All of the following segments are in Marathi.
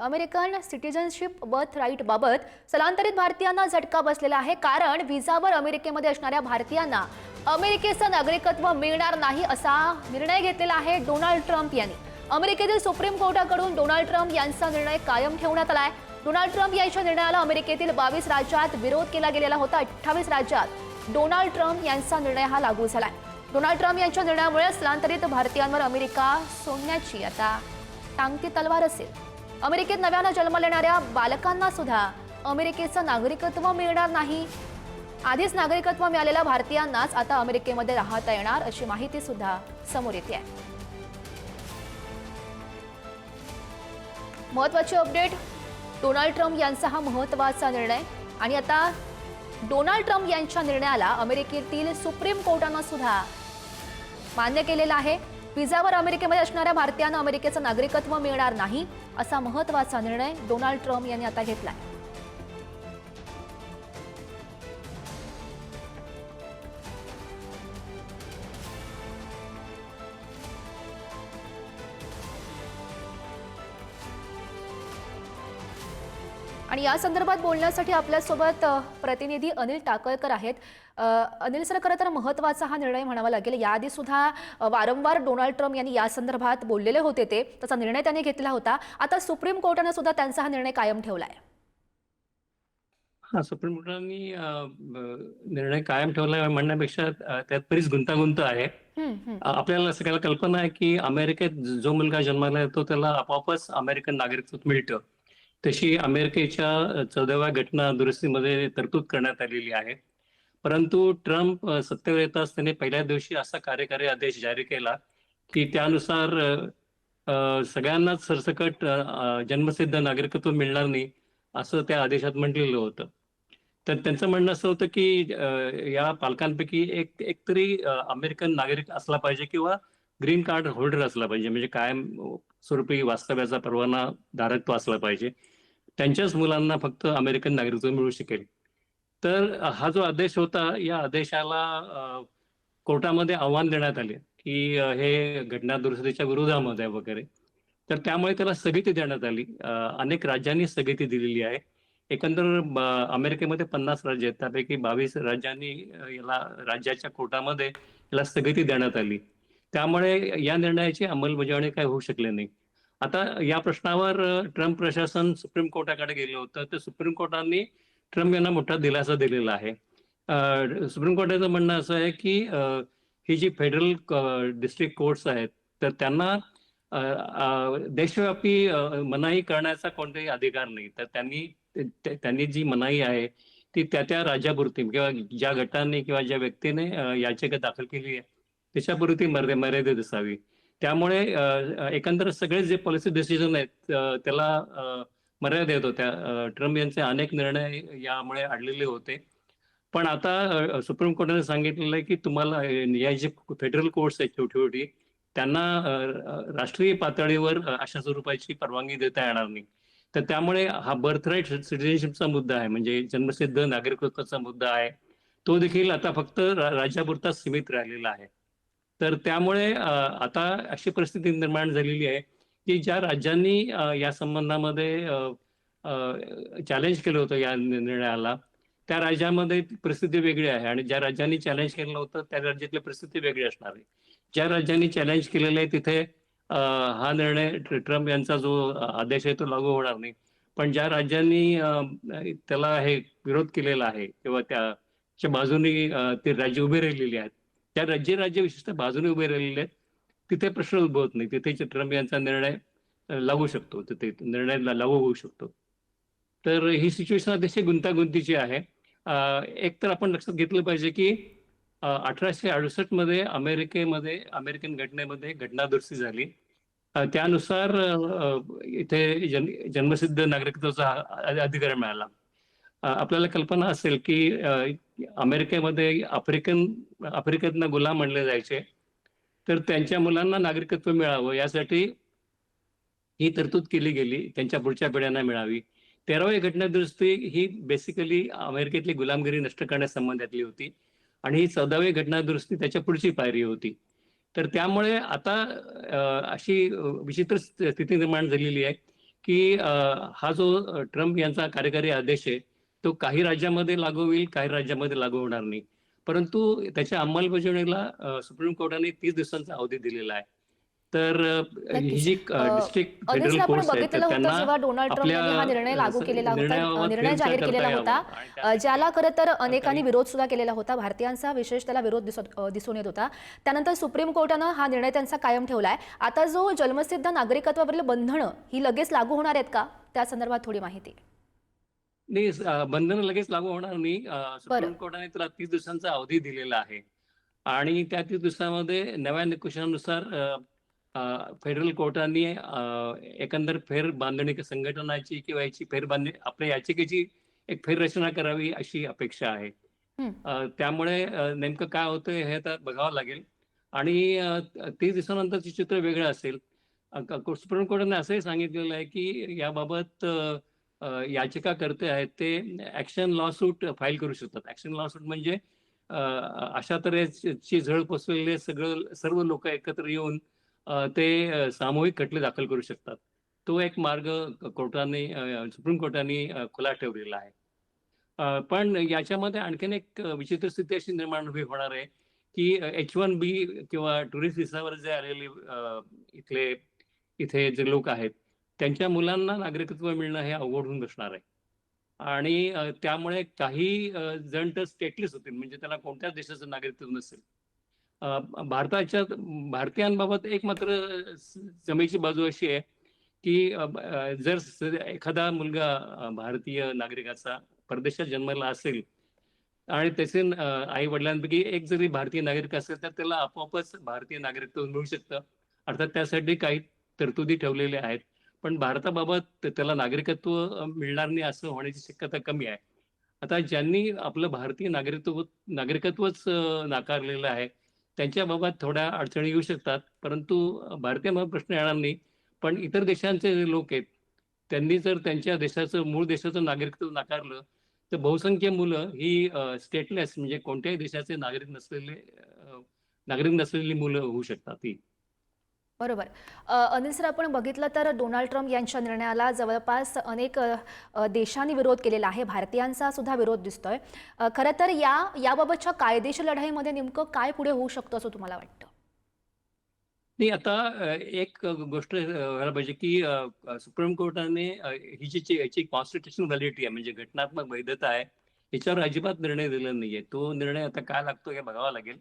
अमेरिकन सिटिझनशिप बर्थ राईट बाबत स्थलांतरित भारतीयांना झटका बसलेला आहे कारण व्हिसावर अमेरिकेमध्ये असणाऱ्या भारतीयांना अमेरिकेचं नागरिकत्व मिळणार नाही असा निर्णय घेतलेला आहे डोनाल्ड ट्रम्प यांनी. अमेरिकेतील सुप्रीम कोर्टाकडून डोनाल्ड ट्रम्प यांचा निर्णय कायम ठेवण्यात आलाय डोनाल्ड ट्रम्प यांच्या निर्णयाला अमेरिकेतील बावीस राज्यात विरोध केला गेलेला होता. अठ्ठावीस राज्यात डोनाल्ड ट्रम्प यांचा निर्णय हा लागू झालाय डोनाल्ड ट्रम्प यांच्या निर्णयामुळे स्थलांतरित भारतीयांवर अमेरिका सोडण्याची आता टांगती तलवार असेल. अमेरिकेत नव्यानं जन्म लेणाऱ्या बालकांना सुद्धा अमेरिकेचं नागरिकत्व मिळणार नाही. आधीच नागरिकत्व मिळालेल्या भारतीयांनाच आता अमेरिकेमध्ये राहता येणार अशी माहिती सुद्धा समोर येते आहे. महत्वाची अपडेट डोनाल्ड ट्रम्प यांचा हा महत्त्वाचा निर्णय आणि आता डोनाल्ड ट्रम्प यांच्या निर्णयाला अमेरिकेतील सुप्रीम कोर्टानं सुद्धा मान्य केलेलं आहे. विजावर अमेरिकेमध्ये असणाऱ्या भारतीयांना अमेरिकेचं नागरिकत्व मिळणार नाही असा महत्त्वाचा निर्णय डोनाल्ड ट्रम्प यांनी आता घेतलाय. आणि या संदर्भात बोलण्यासाठी आपल्यासोबत प्रतिनिधी अनिल टाकळकर आहेत. अनिल सर खरं तर महत्त्वाचा हा निर्णय म्हणावा लागेल. याआधी सुद्धा वारंवार डोनाल्ड ट्रम्प यांनी या संदर्भात बोललेले होते ते. त्याचा निर्णय त्यांनी घेतला होता. आता सुप्रीम कोर्टाने सुद्धा त्यांचा हा निर्णय कायम ठेवलाय. हा सुप्रीम कोर्टाने निर्णय कायम ठेवला म्हणण्यापेक्षा त्यात बरीच गुंतागुंत आहे. आपल्याला सगळ्याला कल्पना आहे की अमेरिकेत जो मुलगा जन्माला येतो त्याला आपोआपच अमेरिकन नागरिकत्व मिळतं. तशी अमेरिकेच्या चौदाव्या घटना दुरुस्तीमध्ये तरतूद करण्यात आलेली आहे. परंतु ट्रम्प सत्तेवर येताच त्याने पहिल्या दिवशी असा कार्यकारी आदेश जारी केला की त्यानुसार सगळ्यांनाच सरसकट जन्मसिद्ध नागरिकत्व मिळणार नाही असं त्या आदेशात म्हटलेलं होतं. तर त्यांचं म्हणणं असं होतं की या पालकांपैकी एक एक तरी अमेरिकन नागरिक असला पाहिजे किंवा ग्रीन कार्ड होल्डर असला पाहिजे. म्हणजे कायम स्वरूपी वास्तव्याचा परवाना धारक तो असला पाहिजे. त्यांच्याच मुलांना फक्त अमेरिकन नागरिकत्व मिळू शकेल. तर हा जो आदेश होता या आदेशाला कोर्टामध्ये आव्हान देण्यात आले की हे घटना दुरुस्तीच्या विरोधामध्ये वगैरे. तर त्यामुळे त्याला स्थगिती देण्यात आली. अनेक राज्यांनी स्थगिती दिलेली आहे. एकंदर अमेरिकेमध्ये पन्नास राज्य आहेत. त्यापैकी बावीस राज्यांनी याला राज्याच्या कोर्टामध्ये याला स्थगिती देण्यात आली. त्यामुळे या निर्णयाची अंमलबजावणी काय होऊ शकली नाही. आता या प्रश्नावर ट्रम्प प्रशासन सुप्रीम कोर्टाकडे गेलं होतं. तर सुप्रीम कोर्टाने ट्रम्प यांना मोठा दिलासा दिलेला आहे. सुप्रीम कोर्टाचं म्हणणं असं आहे की ही जी फेडरल डिस्ट्रिक्ट कोर्ट्स आहेत तर त्यांना देशव्यापी मनाई करण्याचा कोणताही अधिकार नाही. तर त्यांनी त्यांनी जी मनाई आहे ती त्या त्या राज्यापुरती किंवा ज्या गटाने किंवा ज्या व्यक्तीने याचिका दाखल केली आहे त्याच्यापुरती मर्यादित असावी त्यामुळे एकंदर सगळे जे पॉलिसी डिसिजन आहेत त्याला मर्यादा येत होत्या. ट्रम्प यांचे अनेक निर्णय यामुळे अडलेले होते. पण आता सुप्रीम कोर्टाने सांगितलेलं आहे की तुम्हाला या जे फेडरल कोर्ट्स आहेत छोटी छोटी त्यांना राष्ट्रीय पातळीवर अशा स्वरूपाची परवानगी देता येणार नाही. तर त्यामुळे हा बर्थ राईट सिटिझनशिपचा मुद्दा आहे म्हणजे जन्मसिद्ध नागरिकत्वाचा मुद्दा आहे. तो देखील आता फक्त राज्यापुरता सीमित राहिलेला आहे. तर त्यामुळे आता अशी परिस्थिती निर्माण झालेली आहे की ज्या राज्यांनी या संबंधामध्ये चॅलेंज केलं होतं या निर्णयाला त्या राज्यामध्ये परिस्थिती वेगळी आहे आणि ज्या राज्यांनी चॅलेंज केलं होतं त्या राज्यातली परिस्थिती वेगळी असणार आहे. ज्या राज्यांनी चॅलेंज केलेलं आहे तिथे हा निर्णय ट्रम्प यांचा जो आदेश आहे तो लागू होणार नाही. पण ज्या राज्यांनी त्याला हे विरोध केलेला आहे किंवा त्याच्या बाजूनी ती राज्य उभे राहिलेली आहेत त्या राज्य राज्य विशेषतः बाजूने उभे राहिलेले आहेत. तिथे प्रश्न उद्भवत नाही. तिथे ट्रम्प यांचा निर्णय लागू शकतो. तिथे निर्णय ला- लागू होऊ शकतो. तर ही सिच्युएशन अतिशय गुंतागुंतीची आहे. एक तर आपण लक्षात घेतलं पाहिजे की अठराशे अडुसष्टमध्ये अमेरिकेमध्ये अमेरिकन घटनेमध्ये घटनादुरुस्ती झाली. त्यानुसार इथे जन जन्मसिद्ध नागरिकत्वाचा अधिकार मिळाला. आपल्याला कल्पना असेल की अमेरिकेमध्ये आफ्रिकन आफ्रिकेतनं गुलाम म्हणले जायचे. तर त्यांच्या मुलांना नागरिकत्व मिळावं यासाठी ही तरतूद केली गेली त्यांच्या पुढच्या पिढ्यांना मिळावी. तेरावी घटनादुरुस्ती ही बेसिकली अमेरिकेतली गुलामगिरी नष्ट करण्यासंबंधातली होती आणि ही चौदावी घटनादुरुस्ती त्याच्या पुढची पायरी होती. तर त्यामुळे आता अशी विचित्र स्थिती निर्माण झालेली आहे की हा जो ट्रम्प यांचा कार्यकारी आदेश आहे तो काही राज्यामध्ये लागू होईल काही राज्यामध्ये लागू होणार नाही. परंतु त्याच्या अंमलबजावणीला सुप्रीम कोर्टाने तीस दिवसांचा अवधी दिलेला आहे. तर ही. जी डिस्ट्रिक्ट फेडरल त्यांना जेव्हा डोनाल्ड ट्रम्प यांनी हा निर्णय लागू केलेला होता निर्णय जाहीर केलेला. होता ज्याला खरं तर अनेकांनी विरोध सुद्धा केलेला होता भारतीयांचा विशेष त्याला विरोध दिसून येत होता. त्यानंतर सुप्रीम कोर्टानं हा निर्णय त्यांचा कायम ठेवलाय. आता जो जन्मसिद्ध नागरिकत्वावरील बंधनं ही लगेच लागू होणार आहेत का? त्या संदर्भात थोडी माहिती. नाही बंधनं लगेच लागू होणार नाही. सुप्रीम. कोर्टाने त्याला तीस दिवसांचा अवधी दिलेला आहे. आणि त्या तीस दिवसामध्ये नव्या निकषानुसार फेडरल कोर्टाने एकंदर फेर बांधणी संघटनाची किंवा याची फेर बांधणी आपल्या याचिकेची एक फेररचना करावी अशी अपेक्षा आहे. त्यामुळे नेमकं काय होतंय हे आता बघावं लागेल. आणि तीस दिवसानंतरचे चित्र वेगळं असेल. सुप्रीम कोर्टाने असंही सांगितलेलं आहे की याबाबत याचिकाकर्ते आहेत ते ऍक्शन लॉसूट फाईल करू शकतात. ऍक्शन लॉसूट म्हणजे अशा तऱ्हेची झळ पोचलेले सगळं सर्व लोक एकत्र येऊन ते सामूहिक खटले दाखल करू शकतात. तो एक मार्ग कोर्टाने सुप्रीम कोर्टाने खुला ठेवलेला आहे. पण याच्यामध्ये आणखीन एक विचित्र स्थिती अशी निर्माण उभी होणार आहे की एच वन बी किंवा टुरिस्ट व्हिसावर जे आलेले इथले इथे जे लोक आहेत त्यांच्या मुलांना नागरिकत्व मिळणं हे अवघड होऊन बसणार आहे. आणि त्यामुळे काही जण तर स्टेटलेस होतील. म्हणजे त्याला कोणत्याच देशाचं नागरिकत्व नसेल. भारताच्या भारतीयांबाबत एक मात्र जमेची बाजू अशी आहे की जर एखादा मुलगा भारतीय नागरिकाचा परदेशात जन्मला असेल आणि त्याचे आई वडिलांपैकी एक जरी भारतीय नागरिक असेल तर त्याला आपोआपच भारतीय नागरिकत्व मिळू शकतं. अर्थात त्यासाठी काही तरतुदी ठेवलेल्या आहेत. पण भारताबाबत त्याला नागरिकत्व मिळणार नाही असं होण्याची शक्यता कमी आहे. आता ज्यांनी आपलं भारतीय नागरिकत्व नागरिकत्वच नाकारलेलं आहे त्यांच्याबाबत थोड्या अडचणी येऊ शकतात. परंतु भारतीय प्रश्न येणार नाही. पण इतर देशांचे जे लोक आहेत त्यांनी जर त्यांच्या देशाचं मूळ देशाचं नागरिकत्व नाकारलं तर बहुसंख्य मुलं ही स्टेटलेस म्हणजे कोणत्याही देशाचे नागरिक नसलेले नागरिक नसलेली मुलं होऊ शकतात ही. बरोबर. अनिल सर आपण बघितलं तर डोनाल्ड ट्रम्प यांच्या निर्णयाला जवळपास अनेक देशांनी विरोध केलेला आहे. भारतीयांचा सुद्धा विरोध दिसतोय. खरं तर या याबाबतच्या कायदेशीर लढाईमध्ये नेमकं काय पुढे होऊ शकतं असं तुम्हाला वाटतं? नाही आता एक गोष्ट व्हायला पाहिजे की सुप्रीम कोर्टाने ही जी याची कॉन्स्टिट्युशन व्हॅलिडिटी आहे म्हणजे घटनात्मक वैधता आहे याच्यावर अजिबात निर्णय दिला नाहीये. तो निर्णय आता काय लागतो हे बघावा लागेल.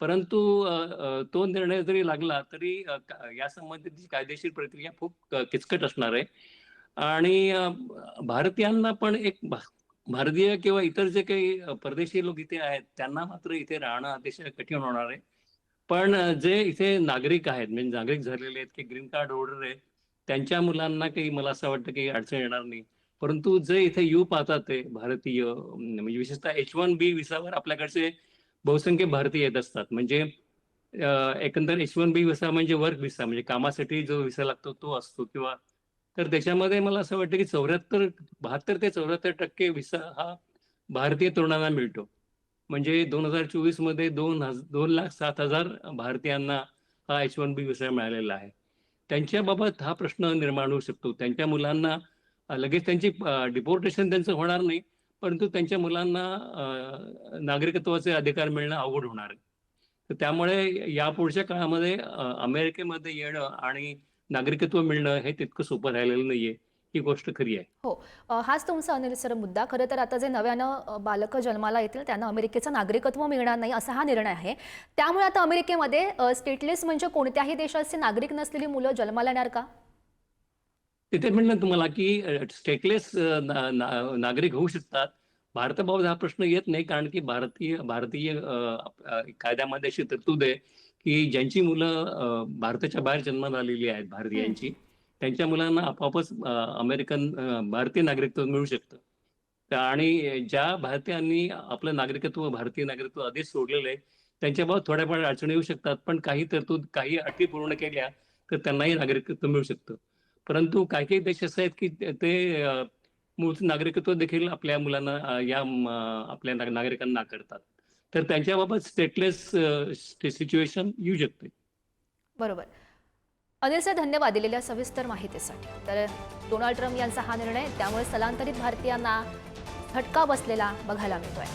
परंतु तो निर्णय जरी लागला तरी या संबंधित कायदेशीर प्रक्रिया खूप किचकट असणार आहे. आणि भारतीयांना पण एक भारतीय किंवा इतर जे काही परदेशी लोक इथे आहेत त्यांना मात्र इथे राहणं अतिशय कठीण होणार आहे. पण जे इथे नागरिक आहेत म्हणजे नागरिक झालेले आहेत की ग्रीन कार्ड होल्डर आहेत त्यांच्या मुलांना काही मला असं वाटतं की अडचण येणार नाही. परंतु जे इथे यू पाहतात ते भारतीय म्हणजे विशेषतः एच वन बी विसावर आपल्याकडचे बहुसंख्य भारतीय येत असतात. म्हणजे एकंदर एच वन बी विसा म्हणजे वर्क विसा म्हणजे कामासाठी जो विसा लागतो तो असतो किंवा तर त्याच्यामध्ये मला असं वाटतं की चौऱ्याहत्तर बहात्तर ते चौऱ्याहत्तर टक्के विसा हा भारतीय तरुणांना मिळतो. म्हणजे दोन हजार चोवीसमध्ये दोन हजार दोन लाख सात हजार भारतीयांना हा एच वन बी विसा मिळालेला आहे. त्यांच्याबाबत हा प्रश्न निर्माण होऊ शकतो. त्यांच्या मुलांना लगेच त्यांची डिपोर्टेशन त्यांचं होणार नाही. परंतु त्यांच्या मुलांना नागरिकत्वाचे अधिकार मिळणं अवघड होणार आहे. तर त्यामुळे यापुढच्या काळामध्ये अमेरिकेमध्ये येणं आणि नागरिकत्व मिळणं हे तितकं सोपं राहिलेलं नाहीये. ही गोष्ट खरी आहे. हो. हाच तुमचा अनिल सर मुद्दा. खरं तर आता जे नव्यानं बालक बालकं जन्माला येतील त्यांना अमेरिकेचं नागरिकत्व मिळणार नाही असा हा निर्णय आहे. त्यामुळे आता अमेरिकेमध्ये स्टेटलेस म्हणजे कोणत्याही देशाचे नागरिक नसलेली मुलं जन्माला येणार का? तिथे म्हणलं तुम्हाला की स्टेटलेस नागरिक होऊ शकतात. भारताबाबत हा प्रश्न येत नाही कारण की भारतीय भारतीय कायद्यामध्ये अशी तरतूद आहे की ज्यांची मुलं भारताच्या बाहेर जन्माला आलेली आहेत भारतीयांची त्यांच्या मुलांना आपोआपच अ, अमेरिकन भारतीय नागरिकत्व मिळू शकतं. आणि ज्या भारतीयांनी आपलं नागरिकत्व भारतीय नागरिकत्व आधीच सोडलेलं आहे त्यांच्याबाबत थोड्याफार अडचणी येऊ शकतात पण काही तरतूद काही अटी पूर्ण केल्या तर त्यांनाही नागरिकत्व मिळू शकतं. परंतु काही काही देश असे आहेत की ते मूळ नागरिकत्व देखील आपल्या मुलांना या आपल्या नागरिकांना करतात तर त्यांच्याबाबत स्टेटलेस सिच्युएशन येऊ शकते. बरोबर. अनिल सर धन्यवाद दिलेल्या सविस्तर माहितीसाठी. तर डोनाल्ड ट्रम्प यांचा हा निर्णय त्यामुळे स्थलांतरित भारतीयांना फटका बसलेला बघायला मिळतोय.